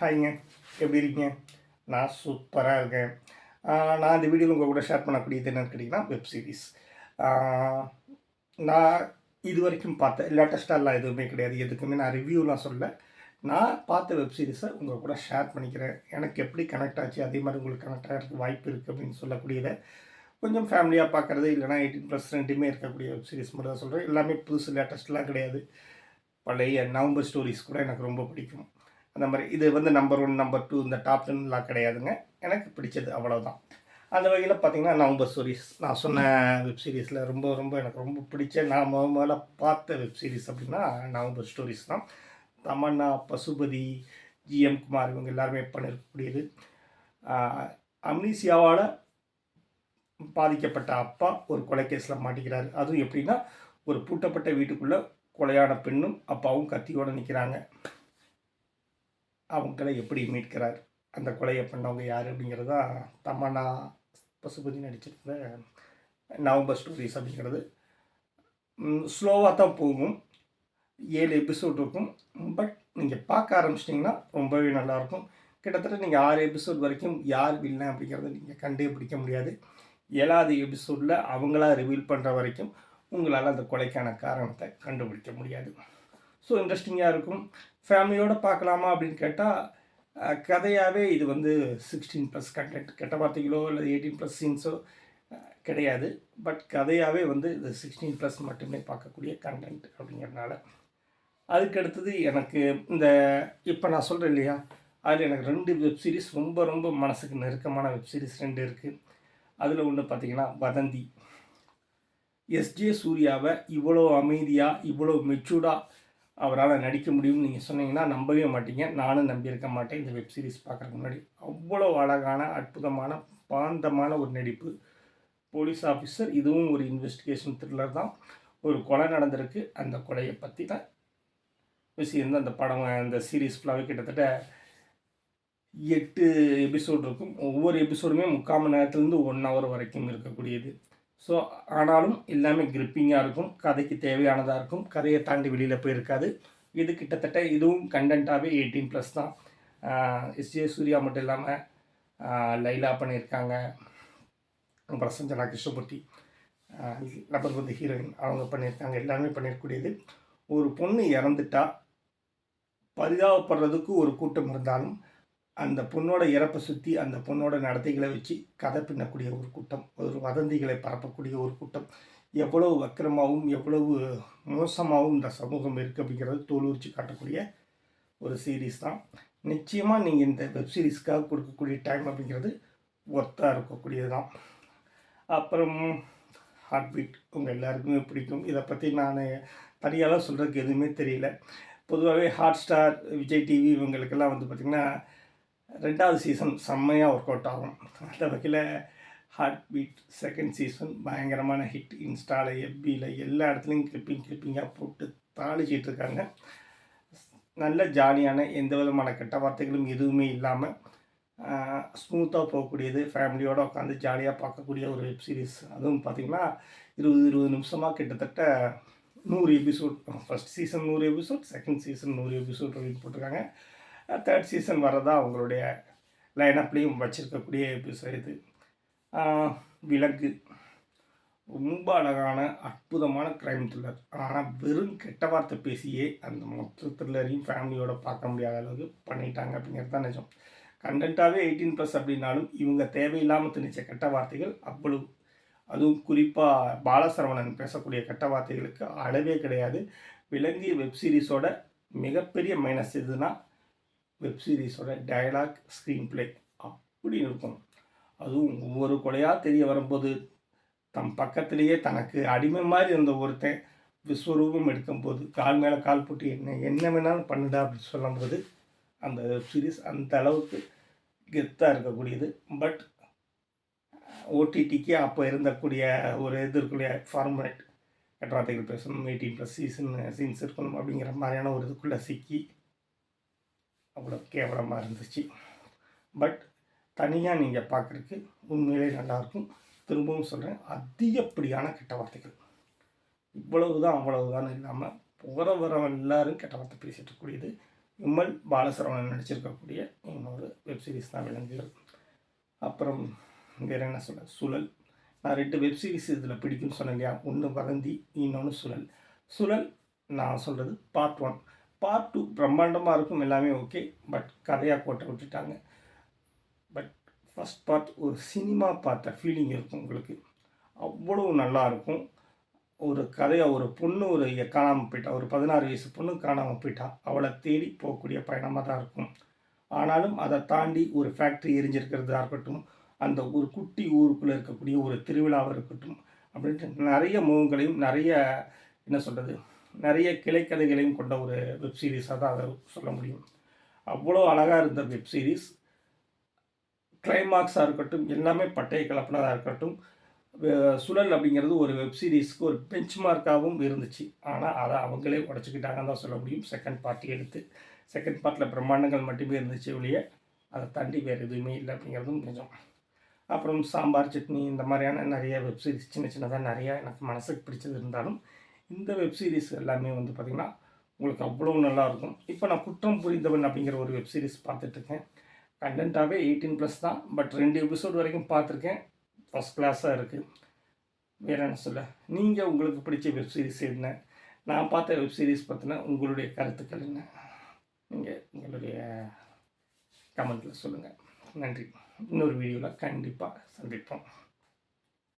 ஹாய்ங்க. எப்படி இருக்கீங்க? நான் சூப்பராக இருக்கேன். நான் இந்த வீடியோவில் உங்கள் கூட ஷேர் பண்ணக்கூடியது என்னன்னு கேட்டிங்கன்னா வெப் சீரிஸ் நான் இது வரைக்கும் பார்த்த லேட்டஸ்ட்டாலாம் எதுவுமே கிடையாது. எதுக்குமே நான் ரிவ்யூலாம் சொல்ல நான் பார்த்த வெப் சீரிஸை உங்கள் கூட ஷேர் பண்ணிக்கிறேன். எனக்கு எப்படி கனெக்ட் ஆச்சு? அதே மாதிரி உங்களுக்கு கனெக்ட் ஆகிறதுக்கு வாய்ப்பு இருக்குது அப்படின்னு சொல்லக்கூடியதை கொஞ்சம் ஃபேமிலியாக பார்க்குறது இல்லைனா எயிட்டீன் ப்ளஸ் ரெண்டுமே இருக்கக்கூடிய வெப் சீரிஸ் மட்டும் தான் சொல்கிறேன் எல்லாமே புதுசு லேட்டஸ்ட்லாம் கிடையாது. பழைய நவம்பர் ஸ்டோரிஸ் கூட எனக்கு ரொம்ப பிடிக்கும். அந்த மாதிரி. இது வந்து நம்பர் ஒன் நம்பர் டூ இந்த டாப் டென்லாம் கிடையாதுங்க. எனக்கு பிடிச்சது அவ்வளோதான் அந்த வகையில் பார்த்தீங்கன்னா நவம்பர் ஸ்டோரிஸ் நான் சொன்ன வெப் சீரிஸில் ரொம்ப ரொம்ப எனக்கு ரொம்ப பிடிச்ச நான் முத முதல்ல பார்த்த வெப் சீரிஸ் அப்படின்னா நவம்பர் ஸ்டோரிஸ் தான். தமன்னா பசுபதி ஜிஎம் குமார் இவங்க எல்லாருமே பண்ணிருக்கக்கூடியது. அம்னீசியாவால் பாதிக்கப்பட்ட அப்பா ஒரு கொலை கேஸில் மாட்டிக்கிறாரு. அதுவும் எப்படின்னா ஒரு பூட்டப்பட்ட வீட்டுக்குள்ளே கொலையான பெண்ணும் அப்பாவும் கத்தியோடு நிற்கிறாங்க அவங்களை எப்படி மீட்கிறார் அந்த கொலையை பண்ணவங்க யார் அப்படிங்கிறது தான் தமன்னா பசுபதி நடிச்சிருந்த நவம்பர் ஸ்டோரிஸ் அப்படிங்கிறது. ஸ்லோவாக தான் போகும். ஏழு எபிசோட் இருக்கும். பட் நீங்கள் பார்க்க ஆரம்பிச்சிட்டிங்கன்னா ரொம்பவே நல்லாயிருக்கும். கிட்டத்தட்ட நீங்கள் ஆறு எபிசோட் வரைக்கும் யார் வில்லன் அப்படிங்கிறத நீங்கள் கண்டே பிடிக்க முடியாது. ஏழாவது எபிசோடில் அவங்களா ரிவீல் பண்ணுற வரைக்கும் உங்களால் அந்த கொலைக்கான காரணத்தை கண்டுபிடிக்க முடியாது. ஸோ இன்ட்ரெஸ்டிங்காக இருக்கும். ஃபேமிலியோடு பார்க்கலாமா அப்படின்னு கேட்டால் கதையாகவே இது வந்து சிக்ஸ்டீன் ப்ளஸ் கண்டென்ட் கெட்ட வார்த்தைகளோ இல்லை எயிட்டீன் ப்ளஸ் சீன்ஸோ கிடையாது. பட் கதையாகவே வந்து இது சிக்ஸ்டீன் ப்ளஸ் மட்டுமே பார்க்கக்கூடிய கண்டென்ட் அப்படிங்கிறதுனால. அதுக்கடுத்தது எனக்கு இந்த இப்போ நான் சொல்கிறேன் இல்லையா? அதில் எனக்கு ரெண்டு வெப் சீரிஸ் ரொம்ப ரொம்ப மனசுக்கு நெருக்கமான வெப் சீரிஸ் ரெண்டு இருக்குது அதில் ஒன்று பார்த்திங்கன்னா வதந்தி. எஸ்ஜே சூர்யாவை இவ்வளோ அமைதியாக இவ்வளோ மெச்சூர்டாக அவரால் நடிக்க முடியும்னு நீங்கள் சொன்னீங்கன்னா நம்பவே மாட்டீங்க. நானும் நம்பியிருக்க மாட்டேன். இந்த வெப் சீரிஸ் பார்க்குறதுக்கு முன்னாடி அவ்வளோ அழகான அற்புதமான பாந்தமான ஒரு நடிப்பு. போலீஸ் ஆஃபீஸர் இதுவும் ஒரு இன்வெஸ்டிகேஷன் த்ரில்லர் தான். ஒரு கொலை நடந்திருக்கு. அந்த கொலையை பற்றி தான் விஷயம் தான் அந்த படம் அந்த சீரீஸ் ஃபுல்லாகவே கிட்டத்தட்ட எட்டு எபிசோட் இருக்கும். ஒவ்வொரு எபிசோடுமே முக்கால் மணி நேரத்துலேருந்து ஒன் ஹவர் வரைக்கும் இருக்கக்கூடியது. ஸோ ஆனாலும் எல்லாமே கிரிப்பிங்காக இருக்கும். கதைக்கு தேவையானதாக இருக்கும். கதையை தாண்டி வெளியில் போயிருக்காது. இது கிட்டத்தட்ட இதுவும் கண்டென்ட்டாகவே எயிட்டீன் ப்ளஸ் தான். எஸ். ஜே. சூர்யா மட்டும் இல்லாமல் லைலா பண்ணியிருக்காங்க. அப்புறம் சஞ்சனா கிருஷ்ணமூர்த்தி லப்பர் வந்து ஹீரோயின் அவங்க பண்ணியிருக்காங்க. எல்லாமே பண்ணியிருக்கூடியது ஒரு பொண்ணு இறந்துட்டா பரிதாபப்படுறதுக்கு ஒரு கூட்டம் இருந்தாலும் அந்த பொண்ணோட இறப்பை சுற்றி அந்த பொண்ணோட நடத்தைகளை வச்சு கதை பின்னக்கூடிய ஒரு கூட்டம் ஒரு வதந்திகளை பரப்பக்கூடிய ஒரு கூட்டம். எவ்வளவு வக்கிரமாகவும் எவ்வளவு மோசமாகவும் இந்த சமூகம் இருக்குது அப்படிங்கிறது தோலுரிச்சு காட்டக்கூடிய ஒரு சீரீஸ் தான். நிச்சயமாக நீங்கள் இந்த வெப் சீரிஸ்க்காக கொடுக்கக்கூடிய டைம் அப்படிங்கிறது ஒர்த்தாக இருக்கக்கூடியது தான். அப்புறம் ஹார்ட் பீட் உங்கள் எல்லாருக்குமே பிடிக்கும். இதை பற்றி நான் தனியாலாம் சொல்கிறதுக்கு எதுவுமே தெரியல. பொதுவாகவே ஹாட் ஸ்டார் விஜய் டிவி இவங்களுக்கெல்லாம் வந்து பார்த்திங்கன்னா ரெண்டாவது சீசன் செம்மையாக ஒர்க் அவுட் ஆகும். அந்த வகையில் ஹார்ட் பீட் செகண்ட் சீசன் பயங்கரமான ஹிட் இன்ஸ்டாவில் எஃபியில் எல்லா இடத்துலையும் கிளிப்பிங் கிளிப்பிங்காக போட்டு தாளிச்சிட்டு இருக்காங்க. நல்ல ஜாலியான எந்த விதமான கெட்ட வார்த்தைகளும் எதுவுமே இல்லாமல் ஸ்மூத்தாக போகக்கூடியது ஃபேமிலியோடு உட்காந்து ஜாலியாக பார்க்கக்கூடிய ஒரு வெப் சீரிஸ் அதுவும் பார்த்திங்கன்னா இருபது இருபது நிமிஷமாக கிட்டத்தட்ட நூறு எபிசோட் ஃபஸ்ட் சீசன் நூறு எபிசோட் செகண்ட் சீசன் நூறு எபிசோட் அப்படின்னு போட்டிருக்காங்க. தேர்ட் சீசன் வரதா அவங்களுடைய லைனப்லேயும் வச்சுருக்கக்கூடிய எபிசோட் இது. விலங்கு. ரொம்ப அழகான அற்புதமான க்ரைம் த்ரில்லர் ஆனால் வெறும் கெட்ட வார்த்தை பேசியே அந்த மொத்த த்ரில்லரையும் ஃபேமிலியோட பார்க்க முடியாத அளவுக்கு பண்ணிட்டாங்க அப்படிங்கிறது தான் நிஜம். கண்டென்ட்டாகவே எயிட்டீன் ப்ளஸ் அப்படின்னாலும் இவங்க தேவையில்லாமல் திணிச்ச கெட்ட வார்த்தைகள் அவ்வளவு. அதுவும் குறிப்பாக பாலசரவணன் பேசக்கூடிய கெட்ட வார்த்தைகளுக்கு அளவே கிடையாது. விலங்கிய வெப் சீரிஸோட மிகப்பெரிய மைனஸ் எதுனா வெப் சீரிஸோட டயலாக் ஸ்க்ரீன் பிளே அப்படி இருக்கும். அதுவும் ஒவ்வொரு கொலையாக தெரிய வரும்போது தம் பக்கத்திலேயே தனக்கு அடிமை மாதிரி இருந்த ஒருத்தன் விஸ்வரூபம் எடுக்கும்போது கால் மேலே கால் போட்டு என்ன என்ன வேணாலும் பண்ணுடா அப்படின்னு சொல்லும்போது அந்த வெப் சீரிஸ் அந்த அளவுக்கு கெத்தாக இருக்கக்கூடியது. பட் ஓடிடிக்கு அப்போ இருந்தக்கூடிய ஒரு இது இருக்கக்கூடிய ஃபார்மேட் கட்டாத்தைகள் பேசணும். எயிட்டீன் ப்ளஸ் சீசன் சீன்ஸ் இருக்கணும் அப்படிங்கிற மாதிரியான ஒரு இதுக்குள்ளே சிக்கி கேவலமாக இருந்துச்சு. பட் தனியாக நீங்கள் பார்க்குறதுக்கு உண்மையிலே நல்லாயிருக்கும். திரும்பவும் சொல்கிறேன் அதிகப்படியான கெட்ட வார்த்தைகள். இவ்வளவு தான் அவ்வளவு தான் இல்லாமல் போகிற வரவன் எல்லாரும் கெட்ட வார்த்தை பேசிகிட்டு இருக்கக்கூடியது விமல் பாலசரவணன் நடிச்சிருக்கக்கூடிய இன்னொரு வெப் சீரிஸ் தான் விலங்குகள். அப்புறம் வேறு என்ன சொல்ல சுழல். நான் ரெண்டு வெப் சீரிஸ் இதில் பிடிக்கும்னு சொன்னேன் இல்லையா? ஒன்று வதந்தி இன்னொன்று சுழல். சுழல் நான் சொல்கிறது பார்ட் ஒன் பார்ட் டூ பிரம்மாண்டமாக இருக்கும் எல்லாமே ஓகே பட் கதையாக கோட்டை விட்டுட்டாங்க. பட் ஃபஸ்ட் பார்ட் ஒரு சினிமா பார்த்த ஃபீலிங் இருக்கும் உங்களுக்கு. அவ்வளோ நல்லா இருக்கும். ஒரு கதையை ஒரு பொண்ணு ஒரு காணாமல் போயிட்டா ஒரு பதினாறு வயசு பொண்ணு காணாமல் போயிட்டா அவளை தேடி போகக்கூடிய பயணமாக தான் இருக்கும். ஆனாலும் அதை தாண்டி ஒரு ஃபேக்ட்ரி எரிஞ்சிருக்கிறதா இருக்கட்டும் அந்த ஒரு குட்டி ஊருக்குள்ளே இருக்கக்கூடிய ஒரு திருவிழாவாக இருக்கட்டும் அப்படின்ட்டு நிறைய முகங்களையும் நிறைய என்ன சொல்கிறது நிறைய கிளைக்கதைகளையும் கொண்ட ஒரு வெப் சீரிஸாக தான் அதை சொல்ல முடியும். அவ்வளோ அழகாக இருந்த வெப் சீரிஸ் கிளைமாக்ஸாக இருக்கட்டும் எல்லாமே பட்டையை கலப்பினதாக இருக்கட்டும் சுழல் அப்படிங்கிறது ஒரு வெப் சீரிஸ்க்கு ஒரு பெஞ்ச் மார்க்காகவும் இருந்துச்சு. ஆனால் அதை அவங்களே உடச்சிக்கிட்டாங்கன்னு தான் சொல்ல முடியும். செகண்ட் பார்ட்டி எடுத்து செகண்ட் பார்ட்டில் பிரம்மாண்டங்கள் மட்டுமே இருந்துச்சு ஒழிய அதை தாண்டி வேறு எதுவுமே இல்லை அப்படிங்கிறதும் நிஜம். அப்புறம் சாம்பார் சட்னி இந்த மாதிரியான நிறைய வெப்சீரிஸ் சின்ன சின்னதாக நிறையா எனக்கு மனசுக்கு பிடிச்சது இருந்தாலும் இந்த வெப் சீரிஸ் எல்லாமே வந்து பார்த்திங்கன்னா உங்களுக்கு அவ்வளோ நல்லாயிருக்கும். இப்போ நான் குற்றம் புரிந்தவன் அப்படிங்கிற ஒரு வெப் சீரிஸ் பார்த்துட்ருக்கேன். கண்டென்ட்டாகவே எயிட்டீன் ப்ளஸ் தான். பட் ரெண்டு எபிசோட் வரைக்கும் பார்த்துருக்கேன். ஃபஸ்ட் கிளாஸாக இருக்குது வேறு என்ன சொல்ல? நீங்கள் உங்களுக்கு பிடிச்ச வெப் சீரிஸ் என்ன? நான் பார்த்த வெப் சீரிஸ் பார்த்தினா உங்களுடைய கருத்துக்கள் என்ன? நீங்கள் உங்களுடைய கமெண்ட்டில் சொல்லுங்கள் நன்றி. இன்னொரு வீடியோவில் கண்டிப்பாக சந்திப்போம்.